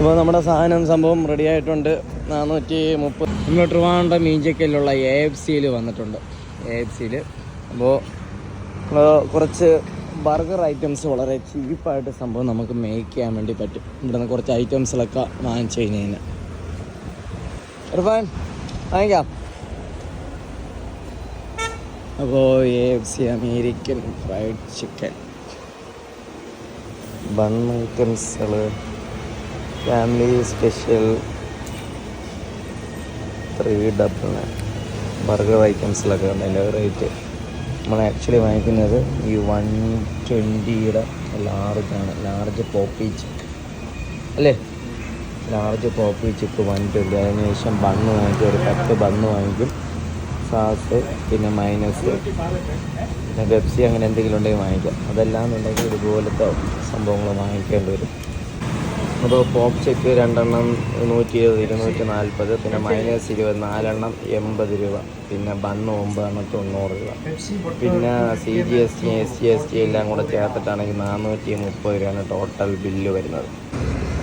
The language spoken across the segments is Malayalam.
അപ്പോൾ നമ്മുടെ സാധനം സംഭവം റെഡി ആയിട്ടുണ്ട്. നാനൂറ്റി മുപ്പത്. നമ്മൾ ട്രിവാൻഡ്രം മീഞ്ചക്കലിലുള്ള എ എഫ് സിയിൽ വന്നിട്ടുണ്ട്. എ എഫ് സിയിൽ അപ്പോൾ കുറച്ച് ബർഗർ ഐറ്റംസ് വളരെ ചീപ്പായിട്ട് സംഭവം നമുക്ക് മേക്ക് ചെയ്യാൻ വേണ്ടി പറ്റും. ഇവിടുന്ന് കുറച്ച് ഐറ്റംസിലൊക്കെ വാങ്ങിച്ചു കഴിഞ്ഞ് കഴിഞ്ഞാൽ. ഇർഫാൻ വാങ്ങിക്കാം. അപ്പോൾ A F C American fried chicken bun ഐറ്റംസുകൾ family special three double nine burger ഐറ്റംസിലൊക്കെ ഉണ്ട് അതിന്റെ റേറ്റ് നമ്മൾ ആക്ച്വലി വാങ്ങിക്കുന്നത് ഈ വൺ ട്വന്റിയുടെ ലാർജാണ് ലാർജ് പോപ്പി ചിക്ക് അല്ലേ? Large poppy chick one twenty അതിന് ശേഷം ബണ്ണ് വാങ്ങിക്കും. ഒരു പത്ത് ബണ്ണ് വാങ്ങിക്കും. സാസ് പിന്നെ മൈനസ് പിന്നെ പെപ്സി അങ്ങനെ എന്തെങ്കിലും ഉണ്ടെങ്കിൽ വാങ്ങിക്കാം. അതെല്ലാം എന്നുണ്ടെങ്കിൽ ഇതുപോലത്തെ സംഭവങ്ങൾ വാങ്ങിക്കേണ്ടി വരും. അപ്പോൾ പോപ്പ് ചെക്ക് രണ്ടെണ്ണം നൂറ്റി ഇരുപത് ഇരുന്നൂറ്റി നാൽപ്പത് പിന്നെ മൈനസ് ഇരുപത് നാലെണ്ണം എൺപത് രൂപ. പിന്നെ ബണ്ണ് ഒമ്പതെണ്ണം തൊണ്ണൂറ് രൂപ. പിന്നെ C G S T S G S T എല്ലാം കൂടെ ചേർത്തിട്ടാണെങ്കിൽ നാനൂറ്റി മുപ്പത് രൂപയാണ് ടോട്ടൽ ബില്ല് വരുന്നത്.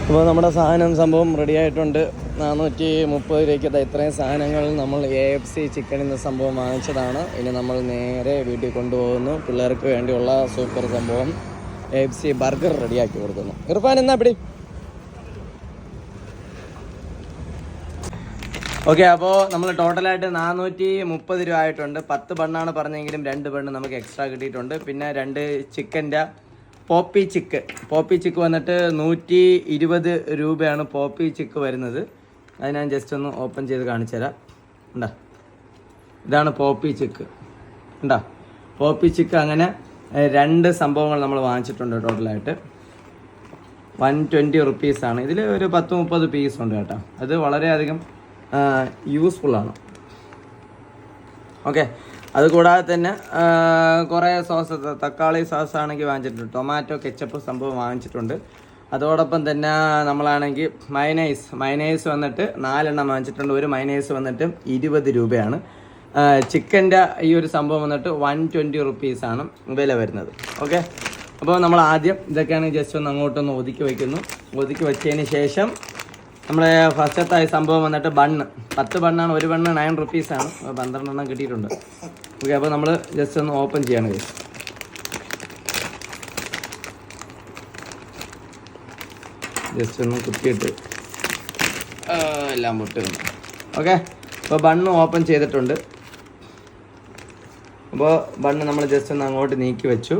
അപ്പോൾ നമ്മുടെ സാധനം സംഭവം റെഡി ആയിട്ടുണ്ട്. നാനൂറ്റി മുപ്പത് രൂപയ്ക്ക് ഇത്രയും സാധനങ്ങൾ നമ്മൾ എ എഫ് സി ചിക്കൻ എന്ന സംഭവം വാങ്ങിച്ചതാണ്. ഇനി നമ്മൾ നേരെ വീട്ടിൽ കൊണ്ടുപോകുന്നു. പിള്ളേർക്ക് വേണ്ടിയുള്ള സൂപ്പർ സംഭവം എ എഫ് സി ബർഗർ റെഡിയാക്കി കൊടുക്കുന്നു. ഇർഫാൻ എന്നാ പിടി? ഓക്കെ അപ്പോൾ നമ്മൾ ടോട്ടലായിട്ട് നാനൂറ്റി മുപ്പത് രൂപ ആയിട്ടുണ്ട്. പത്ത് ബണ്ണാണ് പറഞ്ഞെങ്കിലും രണ്ട് ബണ്ണ് നമുക്ക് എക്സ്ട്രാ കിട്ടിയിട്ടുണ്ട്. പിന്നെ രണ്ട് ചിക്കന്റെ പോപ്പി ചിക്ക് പോപ്പി ചിക്ക് വന്നിട്ട് നൂറ്റി ഇരുപത് രൂപയാണ് പോപ്പി ചിക്ക് വരുന്നത്. അത് ഞാൻ ജസ്റ്റ് ഒന്ന് ഓപ്പൺ ചെയ്ത് കാണിച്ചു തരാം. ഉണ്ടാ ഇതാണ് പോപ്പി ചിക്ക് ഉണ്ടാ പോപ്പി ചിക്ക് അങ്ങനെ രണ്ട് സംഭവങ്ങൾ നമ്മൾ വാങ്ങിച്ചിട്ടുണ്ട് ടോട്ടലായിട്ട് വൺ ട്വന്റി റുപ്പീസാണ് ഇതിൽ ഒരു പത്ത് മുപ്പത് പീസ് ഉണ്ട് കേട്ടോ. അത് വളരെയധികം യൂസ്ഫുള്ളാണ് ഓക്കെ അതുകൂടാതെ തന്നെ കുറേ സോസ് തക്കാളി സോസ് ആണെങ്കിൽ വാങ്ങിച്ചിട്ടുണ്ട്. ടൊമാറ്റോ കെച്ചപ്പ് സംഭവം വാങ്ങിച്ചിട്ടുണ്ട്. അതോടൊപ്പം തന്നെ നമ്മളാണെങ്കിൽ മൈനൈസ് മൈനൈസ് വന്നിട്ട് നാലെണ്ണം വാങ്ങിച്ചിട്ടുണ്ട്. ഒരു മൈനൈസ് വന്നിട്ട് ഇരുപത് രൂപയാണ്. ചിക്കന്റെ ഈ ഒരു സംഭവം വന്നിട്ട് വൺ ട്വന്റി റുപ്പീസാണ് വില വരുന്നത്. ഓക്കെ അപ്പോൾ നമ്മൾ ആദ്യം ഇതൊക്കെയാണ് ജസ്റ്റ് ഒന്ന് അങ്ങോട്ടൊന്ന് ഒതുക്കി വയ്ക്കുന്നു. ഒതുക്കി വെച്ചതിന് ശേഷം നമ്മുടെ ഫസ്റ്റത്തെ സംഭവം വന്നിട്ട് ബണ്ണ്. പത്ത് ബണ്ണാണ് ഒരു ബണ്ണ് നയൻ റുപ്പീസാണ് പന്ത്രണ്ടെണ്ണം കിട്ടിയിട്ടുണ്ട്. ഓക്കെ അപ്പോൾ നമ്മൾ ജസ്റ്റ് ഒന്ന് ഓപ്പൺ ചെയ്യാണ്. ജസ്റ്റ് ഒന്ന് കുത്തിയിട്ട് എല്ലാം പൊട്ടിരുന്നു ഓക്കെ അപ്പോൾ ബണ്ണ് ഓപ്പൺ ചെയ്തിട്ടുണ്ട്. അപ്പോൾ ബണ്ണ് നമ്മൾ ജസ്റ്റ് ഒന്ന് അങ്ങോട്ട് നീക്കി വെച്ചു.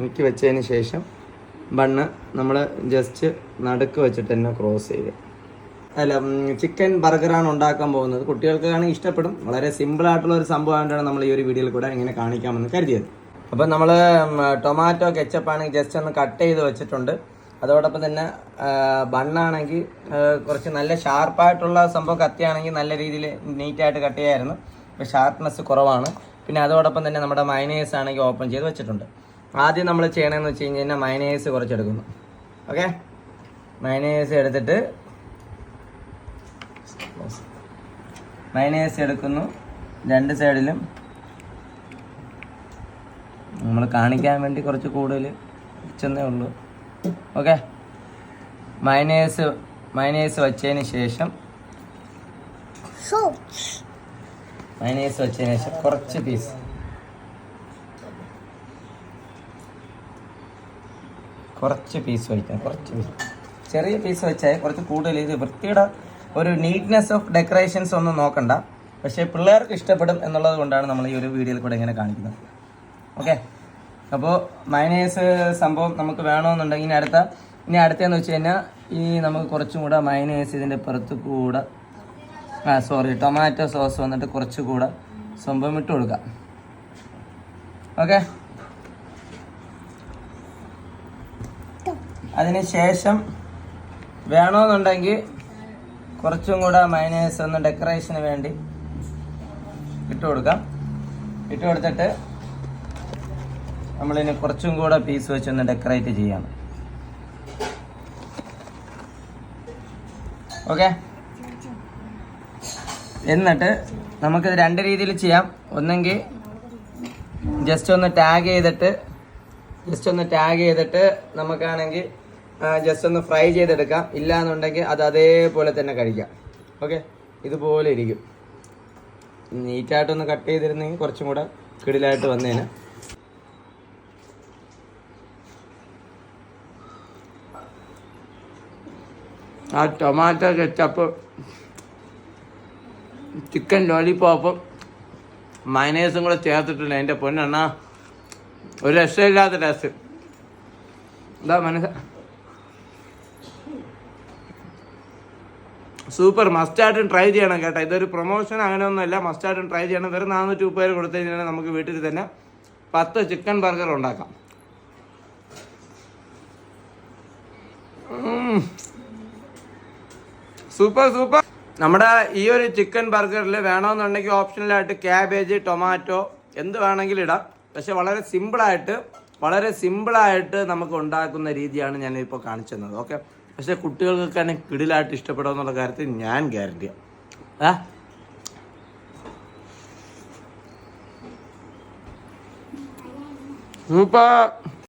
നീക്കി വെച്ചതിന് ശേഷം ബണ്ണ് നമ്മൾ ജസ്റ്റ് നടുക്ക് വെച്ചിട്ട് തന്നെ ക്രോസ് ചെയ്ത്. അല്ല ചിക്കൻ ബർഗറാണ് ഉണ്ടാക്കാൻ പോകുന്നത്. കുട്ടികൾക്ക് ആണെങ്കിൽ ഇഷ്ടപ്പെടും. വളരെ സിമ്പിൾ ആയിട്ടുള്ള ഒരു സംഭവമായിട്ടാണ് നമ്മൾ ഈ ഒരു വീഡിയോയിൽ കൂടെ ഇങ്ങനെ കാണിക്കാമെന്ന് കരുതിയത്. അപ്പം നമ്മൾ ടൊമാറ്റോ കെച്ചപ്പാണെങ്കിൽ ജസ്റ്റ് ഒന്ന് കട്ട് ചെയ്ത് വെച്ചിട്ടുണ്ട്. അതോടൊപ്പം തന്നെ ബണ്ണാണെങ്കിൽ കുറച്ച് നല്ല ഷാർപ്പായിട്ടുള്ള സംഭവം കത്തിയാണെങ്കിൽ നല്ല രീതിയിൽ നീറ്റായിട്ട് കട്ട് ചെയ്യായിരുന്നു. ഇപ്പോൾ ഷാർപ്നെസ് കുറവാണ്. പിന്നെ അതോടൊപ്പം തന്നെ നമ്മുടെ മൈനേഴ്സ് ആണെങ്കിൽ ഓപ്പൺ ചെയ്ത് വെച്ചിട്ടുണ്ട്. ആദ്യം നമ്മൾ ചെയ്യണമെന്ന് വെച്ച് കഴിഞ്ഞ് കഴിഞ്ഞാൽ മൈനേഴ്സ് കുറച്ചെടുക്കുന്നു. ഓക്കെ മൈനേഴ്സ് എടുത്തിട്ട് മൈനേഴ്സ് എടുക്കുന്നു. രണ്ട് സൈഡിലും നമ്മൾ കാണിക്കാൻ വേണ്ടി കുറച്ച് കൂടുതൽ ചെന്നേ ഉള്ളൂ. ഓക്കെ മൈനേഴ്സ് മൈനേഴ്സ് വെച്ചതിന് ശേഷം മൈനേഴ്സ് വെച്ചതിന് ശേഷം കുറച്ച് പീസ് കുറച്ച് പീസ് വയ്ക്കാം കുറച്ച് പീസ് ചെറിയ പീസ് വെച്ചാൽ കുറച്ച് കൂടുതൽ ഇത് വൃത്തിയുടെ ഒരു നീറ്റ്നെസ് ഓഫ് ഡെക്കറേഷൻസ് ഒന്നും നോക്കണ്ട. പക്ഷേ പിള്ളേർക്ക് ഇഷ്ടപ്പെടും എന്നുള്ളത് കൊണ്ടാണ് നമ്മൾ ഈ ഒരു വീഡിയോയിൽ കൂടെ ഇങ്ങനെ കാണിക്കുന്നത്. ഓക്കെ അപ്പോൾ മൈനേഴ്സ് സംഭവം നമുക്ക് വേണമെന്നുണ്ടെങ്കിൽ ഇനി അടുത്ത ഇനി അടുത്തതെന്ന് വെച്ച് കഴിഞ്ഞാൽ ഈ നമുക്ക് കുറച്ചും കൂടെ മൈനേഴ്സ് ഇതിന്റെ പുറത്ത് കൂടെ ആ സോറി ടൊമാറ്റോ സോസ് വന്നിട്ട് കുറച്ചുകൂടെ സംഭവം ഇട്ട് കൊടുക്കാം. ഓക്കെ അതിന് ശേഷം വേണമെന്നുണ്ടെങ്കിൽ കുറച്ചും കൂടെ മൈനേഴ്സ് ഒന്ന് ഡെക്കറേഷന് വേണ്ടി ഇട്ട് കൊടുക്കാം. ഇട്ട് കൊടുത്തിട്ട് നമ്മളിനി കുറച്ചും കൂടെ പീസ് വെച്ച് ഒന്ന് ഡെക്കറേറ്റ് ചെയ്യാം. ഓക്കെ എന്നിട്ട് നമുക്കിത് രണ്ട് രീതിയിൽ ചെയ്യാം. ഒന്നെങ്കിൽ ജസ്റ്റ് ഒന്ന് ടാഗ് ചെയ്തിട്ട് ജസ്റ്റ് ഒന്ന് ടാഗ് ചെയ്തിട്ട് നമുക്കാണെങ്കിൽ ജസ്റ്റ് ഒന്ന് ഫ്രൈ ചെയ്തെടുക്കാം. ഇല്ല എന്നുണ്ടെങ്കിൽ അത് അതേപോലെ തന്നെ കഴിക്കാം. ഓക്കെ ഇതുപോലെ ഇരിക്കും. നീറ്റായിട്ടൊന്ന് കട്ട് ചെയ്തിരുന്നെങ്കിൽ കുറച്ചും കൂടെ കിടിലായിട്ട് വന്നേനെ. ആ ടൊമാറ്റോ കെച്ചപ്പ് ചിക്കൻ ലോലിപ്പോപ്പും മയനേസും കൂടെ ചേർത്തിട്ടുണ്ട്. എന്റെ പൊന്നെണ്ണ. ഒരു രക്ഷയില്ലാത്ത ടേസ്റ്റ് എന്താ മനസ്സ സൂപ്പർ. മസ്റ്റായിട്ടും ട്രൈ ചെയ്യണം കേട്ടോ. ഇതൊരു പ്രൊമോഷൻ അങ്ങനെയൊന്നുമല്ല. മസ്റ്റായിട്ടും ട്രൈ ചെയ്യണം. വെറും നാനൂറ്റി മുപ്പത് പേര് കൊടുത്തു കഴിഞ്ഞാൽ നമുക്ക് വീട്ടിൽ തന്നെ പത്ത് ചിക്കൻ ബർഗർ ഉണ്ടാക്കാം. Super super. നമ്മുടെ ഈ ഒരു ചിക്കൻ ബർഗറിൽ വേണമെന്നുണ്ടെങ്കിൽ ഓപ്ഷനലായിട്ട് ക്യാബേജ് ടൊമാറ്റോ എന്ത് വേണമെങ്കിലും ഇടാം. പക്ഷെ വളരെ സിമ്പിളായിട്ട് വളരെ സിമ്പിളായിട്ട് നമുക്ക് ഉണ്ടാക്കുന്ന രീതിയാണ് ഞാനിപ്പോൾ കാണിച്ചു തന്നത്. ഓക്കെ? പക്ഷെ കുട്ടികൾക്കൊക്കെ എന്നെ കിടിലായിട്ട് ഇഷ്ടപ്പെടുമെന്നുള്ള കാര്യത്തിൽ ഞാൻ ഗ്യാരണ്ടിയാണ് ആ? സൂപ്പർ.